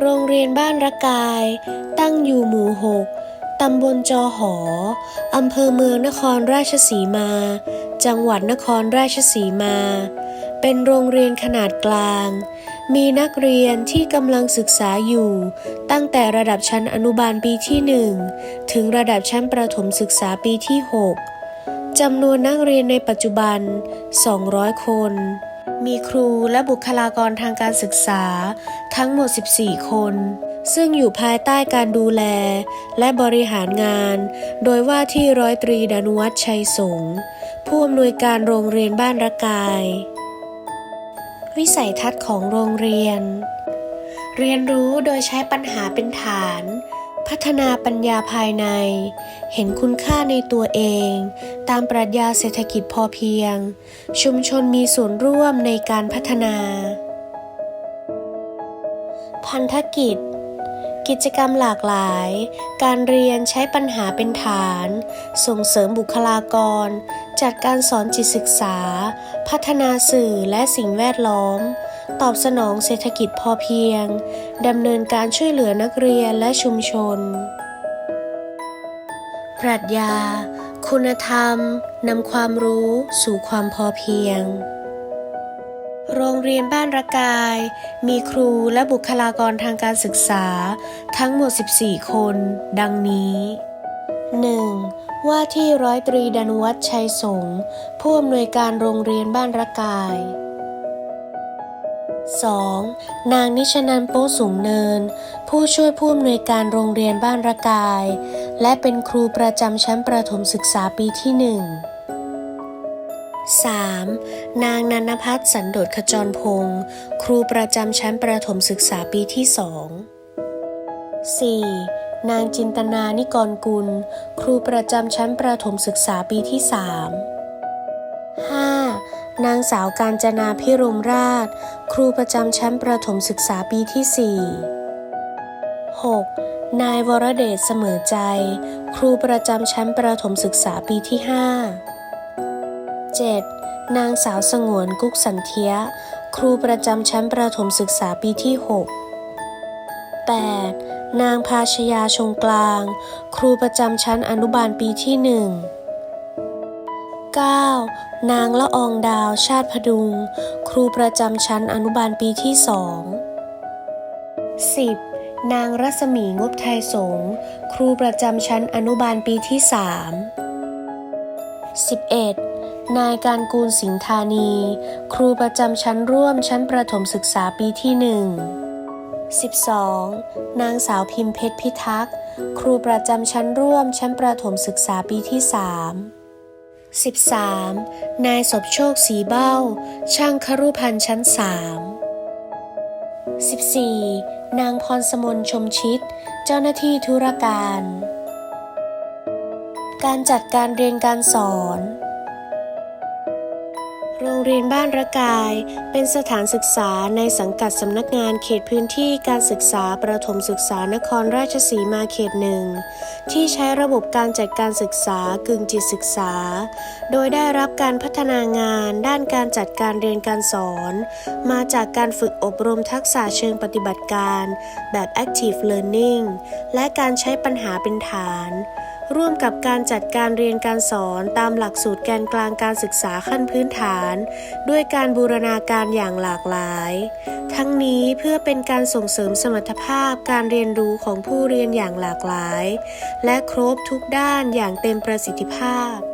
โรงเรียนบ้านระกาย ตั้งอยู่หมู่หกตำบลจอหอ อำเภอเมืองนครราชสีมา จังหวัดนครราชสีมา เป็นโรงเรียนขนาดกลาง มีนักเรียนที่กำลังศึกษาอยู่ ตั้งแต่ระดับชั้นอนุบาลปีที่ 1 ถึงระดับชั้นประถมศึกษาปีที่ 6จำนวนนักเรียนในปัจจุบัน 200 คน มีครูและบุคลากรทางการศึกษาทั้งหมด 14 คน ซึ่งอยู่ภายใต้การดูแล และบริหารงาน โดยว่าที่ร้อยตรีดานุวัฒน์ชัยสงผู้อำนวยการโรงเรียนบ้านระกาย วิสัยทัศน์ของโรงเรียน เรียนรู้โดยใช้ปัญหาเป็นฐาน พัฒนาปัญญาภายใน เห็นคุณค่าในตัวเอง ตามปรัชญาเศรษฐกิจพอเพียง ชุมชนมีส่วนร่วมในการพัฒนา พันธกิจ กิจกรรมหลากหลาย การเรียนใช้ปัญหาเป็นฐาน ส่งเสริมบุคลากร จัดการสอนจิตศึกษา พัฒนาสื่อและสิ่งแวดล้อม ตอบสนองเศรษฐกิจพอเพียง ดำเนินการช่วยเหลือนักเรียนและชุมชน ปรัชญา คุณธรรมนำความรู้สู่ความพอเพียง โรงเรียนบ้านระกาย มีครูและบุคลากรทางการศึกษา ทั้งหมด 14 คน ดังนี้ 1. ว่าที่ร้อยตรีดนวัฒชัยสงผู้อำนวยการโรงเรียนบ้านระกาย 2. นางนิชนันโป้สูงเนิน ผู้ช่วยผู้อำนวยการโรงเรียนบ้านระกาย และเป็นครูประจำชั้นประถมศึกษาปีที่หนึ่ง 3. นางนันพัฒน์สันโดษขจรพงศ์ครูประจำชั้นประถมศึกษาปีที่สอง 4. นางจินตนานิกรกุล ครูประจำชั้นประถมศึกษาปีที่สาม นางสาวการจนาพิรมราช ครูประจำชั้นประถมศึกษาปีที่ 4 6. นายวรเดชเสมอใจ ครูประจำชั้นประถมศึกษาปีที่ 5 7. นางสาวสงวนกุ๊กสันเทีย ครูประจำชั้นประถมศึกษาปีที่ 6 8. นางภาชยาชงกลาง ครูประจำชั้นอนุบาลปีที่ 1 9. นางละอองดาวชาติพดุง ครูประจำชั้นอนุบาลปีที่2 10. นางรัศมีงบไทยสงครูประจำชั้นอนุบาลปีที่3 11. นายการกูลสิงธานี ครูประจำชั้นร่วมชั้นประถมศึกษาปีที่1 12. นางสาวพิมพ์เพชรพิทักษ์ ครูประจำชั้นร่วมชั้นประถมศึกษาปีที่ 3 13. นายสบโชคสีเบ้า ช่างครุพันธ์ชั้น3 14. นางพรสมนชมชิด เจ้าหน้าที่ธุรการ การจัดการเรียนการสอน โรงเรียนบ้านระกาย เป็นสถานศึกษาในสังกัดสำนักงานเขตพื้นที่การศึกษาประถมศึกษานครราชสีมาเขตหนึ่ง ที่ใช้ระบบการจัดการศึกษากึ่งจิตศึกษา โดยได้รับการพัฒนางานด้านการจัดการเรียนการสอน มาจากการฝึกอบรมทักษะเชิงปฏิบัติการ แบบ active learning และการใช้ปัญหาเป็นฐาน ร่วมกับการจัดการเรียนการสอนตามหลักสูตรแกนกลางการศึกษาขั้นพื้นฐาน ด้วยการบูรณาการอย่างหลากหลาย ทั้งนี้เพื่อเป็นการส่งเสริมสมรรถภาพการเรียนรู้ของผู้เรียนอย่างหลากหลาย และครบทุกด้านอย่างเต็มประสิทธิภาพ